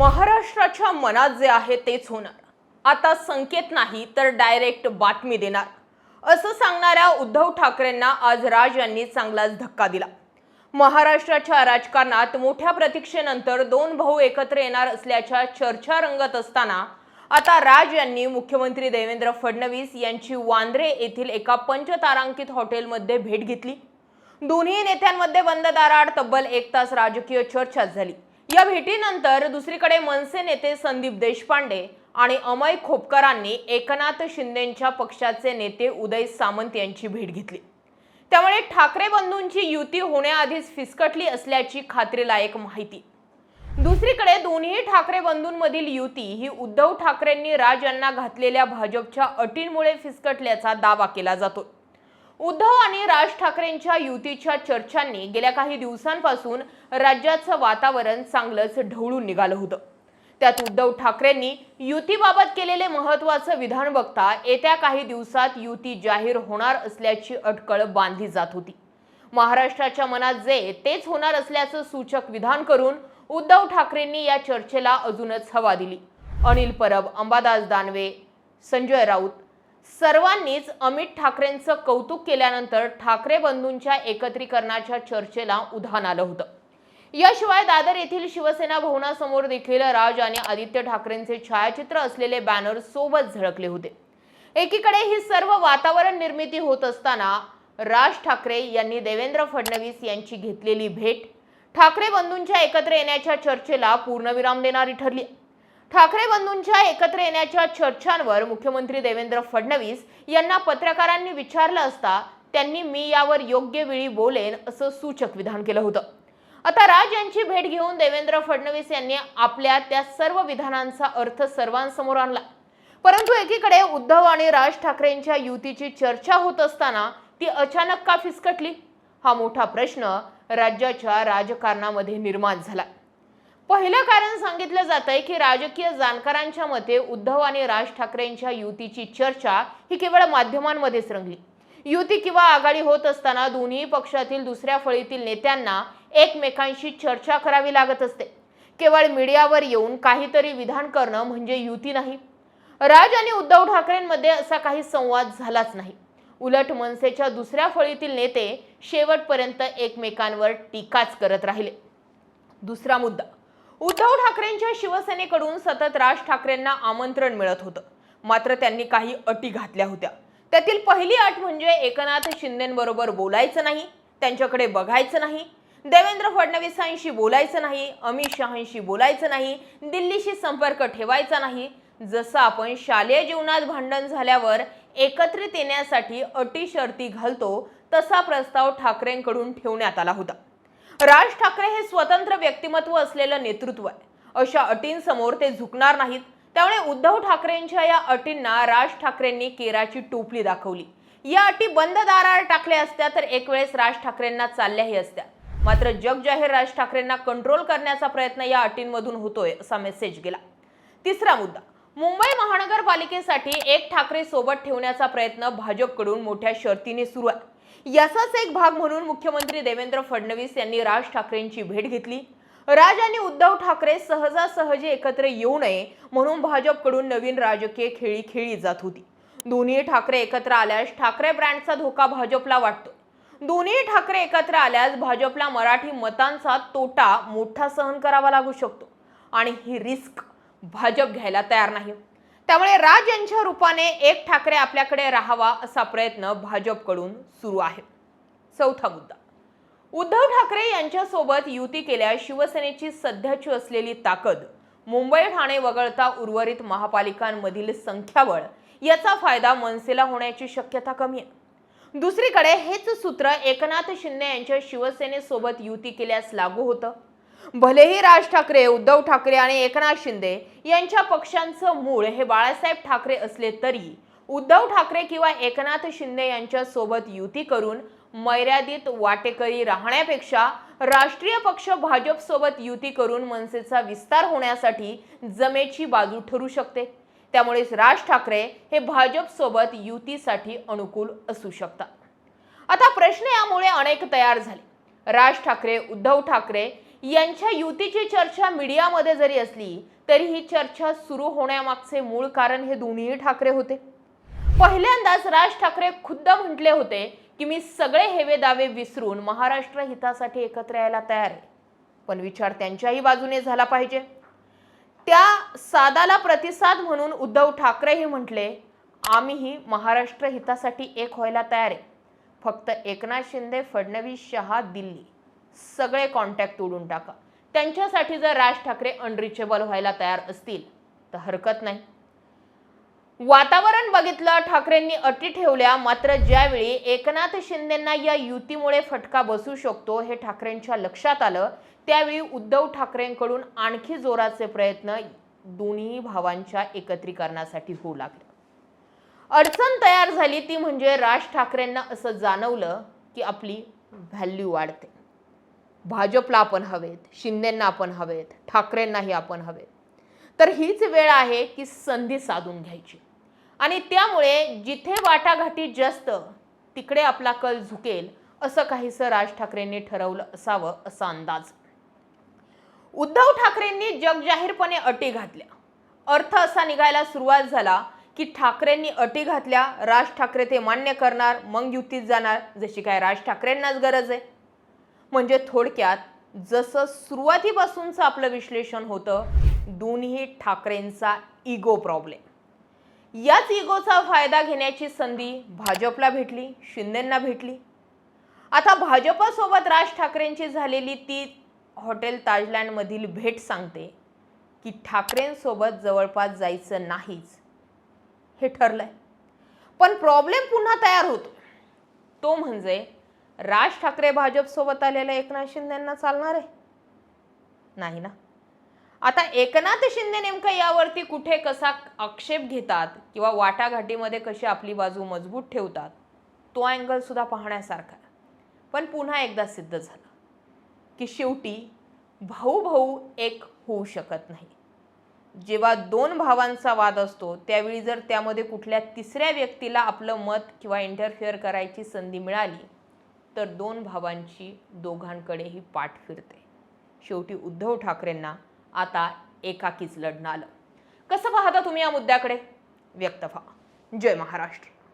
महाराष्ट्राच्या मनात जे आहे तेच होणार. आता संकेत नाही तर डायरेक्ट बातमी देणार. असं सांगणाऱ्या उद्धव ठाकरेंना आज राज यांनी चांगलाच धक्का दिला. महाराष्ट्राच्या राजकारणात मोठ्या प्रतीक्षेनंतर दोन भाऊ एकत्र येणार असल्याच्या चर्चा रंगत असताना आता राज यांनी मुख्यमंत्री देवेंद्र फडणवीस यांची वांद्रे येथील एका पंचतारांकित हॉटेलमध्ये भेट घेतली. दोन्ही नेत्यांमध्ये बंद दाराआड तब्बल एक तास राजकीय चर्चा झाली. या भेटीनंतर दुसरीकडे मनसे नेते संदीप देशपांडे आणि अमय खोपकरांनी एकनाथ शिंदेच्या पक्षाचे नेते उदय सामंत यांची भेट घेतली. त्यामुळे ठाकरे बंधूंची युती होण्याआधीच फिसकटली असल्याची खात्रीलायक माहिती. दुसरीकडे दोन्ही ठाकरे बंधूंमधील युती ही उद्धव ठाकरेंनी राज यांना घातलेल्या भाजपच्या अटींमुळे फिसकटल्याचा दावा केला जातो उद्धव आणि राज ठाकरेंच्या युतीच्या चर्चांनी गेल्या काही दिवसांपासून राज्याचं वातावरण चांगलंच ढवळून निघालं होतं. त्यात उद्धव ठाकरेंनी युतीबाबत केलेले महत्वाचं विधान बघता येत्या काही दिवसात युती जाहीर होणार असल्याची अटकळ बांधली जात होती. महाराष्ट्राच्या मनात जे तेच होणार असल्याचं सूचक विधान करून उद्धव ठाकरेंनी या चर्चेला अजूनच हवा दिली. अनिल परब अंबादास दानवे संजय राऊत सर्वांनीच अमित ठाकरेंचं कौतुक केल्यानंतर ठाकरे बंधूंच्या एकत्रीकरणाच्या चर्चेला उधाण आलं होतं. याशिवाय दादर येथील शिवसेना भवनासमोर देखील राज आणि आदित्य ठाकरेंचे छायाचित्र असलेले बॅनर सोबत झळकले होते. एकीकडे ही सर्व वातावरण निर्मिती होत असताना राज ठाकरे यांनी देवेंद्र फडणवीस यांची घेतलेली भेट ठाकरे बंधूंच्या एकत्र येण्याच्या चर्चेला पूर्णविराम देणारी ठरली. ठाकरे बंधूंच्या एकत्र येण्याच्या चर्चांवर मुख्यमंत्री देवेंद्र फडणवीस यांना पत्रकारांनी विचारलं असता त्यांनी मी यावर योग्य वेळी बोलेन असं सूचक विधान केलं होतं. आता राज यांची भेट घेऊन देवेंद्र फडणवीस यांनी आपल्या त्या सर्व विधानांचा अर्थ सर्वांसमोर आणला. परंतु एकीकडे उद्धव आणि राज ठाकरेंच्या युतीची चर्चा होत असताना ती अचानक का फिसकटली? हा मोठा प्रश्न राज्याच्या राजकारणामध्ये निर्माण झाला. पहिलं कारण सांगितलं जातंय की राजकीय जाणकारांच्या मते उद्धव आणि राज ठाकरेंच्या युतीची चर्चा ही केवळ माध्यमांमध्येच रंगली. युती किंवा आघाडी होत असताना दोन्ही पक्षातील दुसऱ्या फळीतील नेत्यांना एकमेकांशी चर्चा करावी लागत असते. केवळ मीडियावर येऊन काहीतरी विधान करणं म्हणजे युती नाही. राज आणि उद्धव ठाकरेंमध्ये असा काही संवाद झालाच नाही. उलट मनसेच्या दुसऱ्या फळीतील नेते शेवटपर्यंत एकमेकांवर टीकाच करत राहिले. दुसरा मुद्दा. उद्धव ठाकरेंच्या शिवसेनेकडून सतत राज ठाकरेंना आमंत्रण मिळत होतं. मात्र त्यांनी काही अटी घातल्या होत्या. त्यातील पहिली अट म्हणजे एकनाथ शिंदेबरोबर बोलायचं नाही त्यांच्याकडे बघायचं नाही देवेंद्र फडणवीसांशी बोलायचं नाही अमित शहांशी बोलायचं नाही दिल्लीशी संपर्क ठेवायचा नाही. जसं आपण शालेय जीवनात भांडण झाल्यावर एकत्रित येण्यासाठी अटी शर्ती घालतो तसा प्रस्ताव ठाकरेंकडून ठेवण्यात आला होता. राज ठाकरे हे स्वतंत्र व्यक्तिमत्व असलेलं नेतृत्व आहे. अशा अटींसमोर ते झुकणार नाहीत. त्यामुळे उद्धव ठाकरेंच्या या अटींना राज ठाकरेंनी केराची टोपली दाखवली. या अटी बंद दारावर टाकल्या असत्या तर एक वेळेस राज ठाकरेंना चालल्याही असत्या. मात्र जग जाहीर राज ठाकरेंना कंट्रोल करण्याचा प्रयत्न या अटींमधून होतोय असा मेसेज गेला. तिसरा मुद्दा. मुंबई महानगरपालिकेसाठी एक ठाकरे सोबत ठेवण्याचा प्रयत्न भाजपकडून मोठ्या शर्तीने सुरू आहे. याचाच एक भाग म्हणून मुख्यमंत्री देवेंद्र फडणवीस यांनी राज ठाकरेंची भेट घेतली. राज आणि उद्धव ठाकरे सहजासहजी एकत्र येऊ नये म्हणून भाजपकडून नवीन राजकीय खेळी खेळली जात होती. दोन्ही ठाकरे एकत्र आल्यास ठाकरे ब्रँडचा धोका भाजपला वाटतो. दोन्ही ठाकरे एकत्र आल्यास भाजपला मराठी मतांचा तोटा मोठा सहन करावा लागू शकतो. आणि ही रिस्क भाजप घ्यायला तयार नाही. त्यामुळे राज यांच्या रूपाने एक ठाकरे आपल्याकडे राहावा असा प्रयत्न भाजपकडून सुरू आहे. चौथा मुद्दा. उद्धव ठाकरे यांच्यासोबत युती केल्यास शिवसेनेची सध्याची असलेली ताकद मुंबई ठाणे वगळता उर्वरित महापालिकांमधील संख्याबळ याचा फायदा मनसेला होण्याची शक्यता कमी आहे. दुसरीकडे हेच सूत्र एकनाथ शिंदे यांच्या शिवसेनेसोबत युती केल्यास लागू होतं? भलेही राज ठाकरे उद्धव ठाकरे आणि एकनाथ शिंदे यांच्या पक्षांचं मूळ हे बाळासाहेब ठाकरे असले तरी उद्धव ठाकरे किंवा एकनाथ शिंदे यांच्या सोबत युती करून मर्यादित वाटेकरी राहण्यापेक्षा राष्ट्रीय पक्ष भाजप सोबत युती करून मनसेचा विस्तार होण्यासाठी जमेची बाजू ठरू शकते. त्यामुळे राज ठाकरे हे भाजप सोबत युतीसाठी अनुकूल असू शकतात. आता प्रश्न यामुळे अनेक तयार झाले. राज ठाकरे उद्धव ठाकरे यांच्या युतीची चर्चा मीडियामध्ये जरी असली तरी ही चर्चा सुरू होण्यामागचे मूळ कारण हे दोन्ही ठाकरे होते. पहिल्यांदाच राज ठाकरे खुद्द म्हटले होते की मी सगळे हेवे दावे विसरून महाराष्ट्र हितासाठी एकत्र यायला तयार आहे. पण विचार त्यांच्याही बाजूने झाला पाहिजे. त्या सादाला प्रतिसाद म्हणून उद्धव ठाकरेही म्हटले आम्हीही महाराष्ट्र हितासाठी एक व्हायला तयार आहे. फक्त एकनाथ शिंदे फडणवीस शहा दिल्ली. सगळे कॉन्टॅक्ट तोडून टाका. त्यांच्यासाठी जर राज ठाकरे अनरिचेबल व्हायला तयार असतील तर हरकत नाही. वातावरण बघितलं ठाकरेंनी अटी ठेवल्या मात्र ज्यावेळी एकनाथ शिंदेंना या युतीमुळे फटका बसू शकतो हे ठाकरेंच्या लक्षात आलं त्यावेळी उद्धव ठाकरेंकडून आणखी जोराचे प्रयत्न दोन्ही भावांच्या एकत्रीकरणासाठी होऊ लागले. अडचण तयार झाली ती म्हणजे राज ठाकरेंना असं जाणवलं की आपली व्हॅल्यू वाढते. भाजपला आपण हवेत शिंदेंना आपण हवेत ठाकरेंनाही आपण हवेत. तर हीच वेळ आहे की संधी साधून घ्यायची. आणि त्यामुळे जिथे वाटाघाटी जास्त तिकडे आपला कल झुकेल असं काहीसं राज ठाकरेंनी ठरवलं असावं असा अंदाज. उद्धव ठाकरेंनी जगजाहीरपणे अटी घातल्या. अर्थ असा निघायला सुरुवात झाला की ठाकरेंनी अटी घातल्या राज ठाकरे ते मान्य करणार मग युतीत जाणार जशी काय राज ठाकरेंनाच गरज आहे. म्हणजे थोडक्यात जसं सुरुवातीपासूनचं आपलं विश्लेषण होतं दोन्ही ठाकरेंचा इगो प्रॉब्लेम. याच इगोचा फायदा घेण्याची संधी भाजपला भेटली शिंदेंना भेटली. आता भाजपसोबत राज ठाकरेंची झालेली ती हॉटेल ताजलँडमधील भेट सांगते की ठाकरेंसोबत जवळपास जायचं नाहीच. हे ठरलंय. पण प्रॉब्लेम पुन्हा तयार होतो. तो म्हणजे राज ठाकरे भाजपसोबत आलेल्या एकनाथ शिंदेंना चालणार आहे? नाही ना. आता एकनाथ शिंदे नेमकं यावरती कुठे कसा आक्षेप घेतात किंवा वाटाघाटीमध्ये कशी आपली बाजू मजबूत ठेवतात तो अँगल सुद्धा पाहण्यासारखा पण पुन्हा एकदा सिद्ध झालं की शेवटी भाऊ भाऊ एक होऊ शकत नाही. जेव्हा दोन भावांचा वाद असतो त्यावेळी जर त्यामध्ये कुठल्या तिसऱ्या व्यक्तीला आपलं मत किंवा इंटरफिअर करायची संधी मिळाली तर दोन भावांची दोघांकडेही पाठ फिरते. शेवटी उद्धव ठाकरेंना आता एकाकीच लढणं आलं. कसं पाहता तुम्ही या मुद्द्याकडे? व्यक्त व्हा. जय महाराष्ट्र.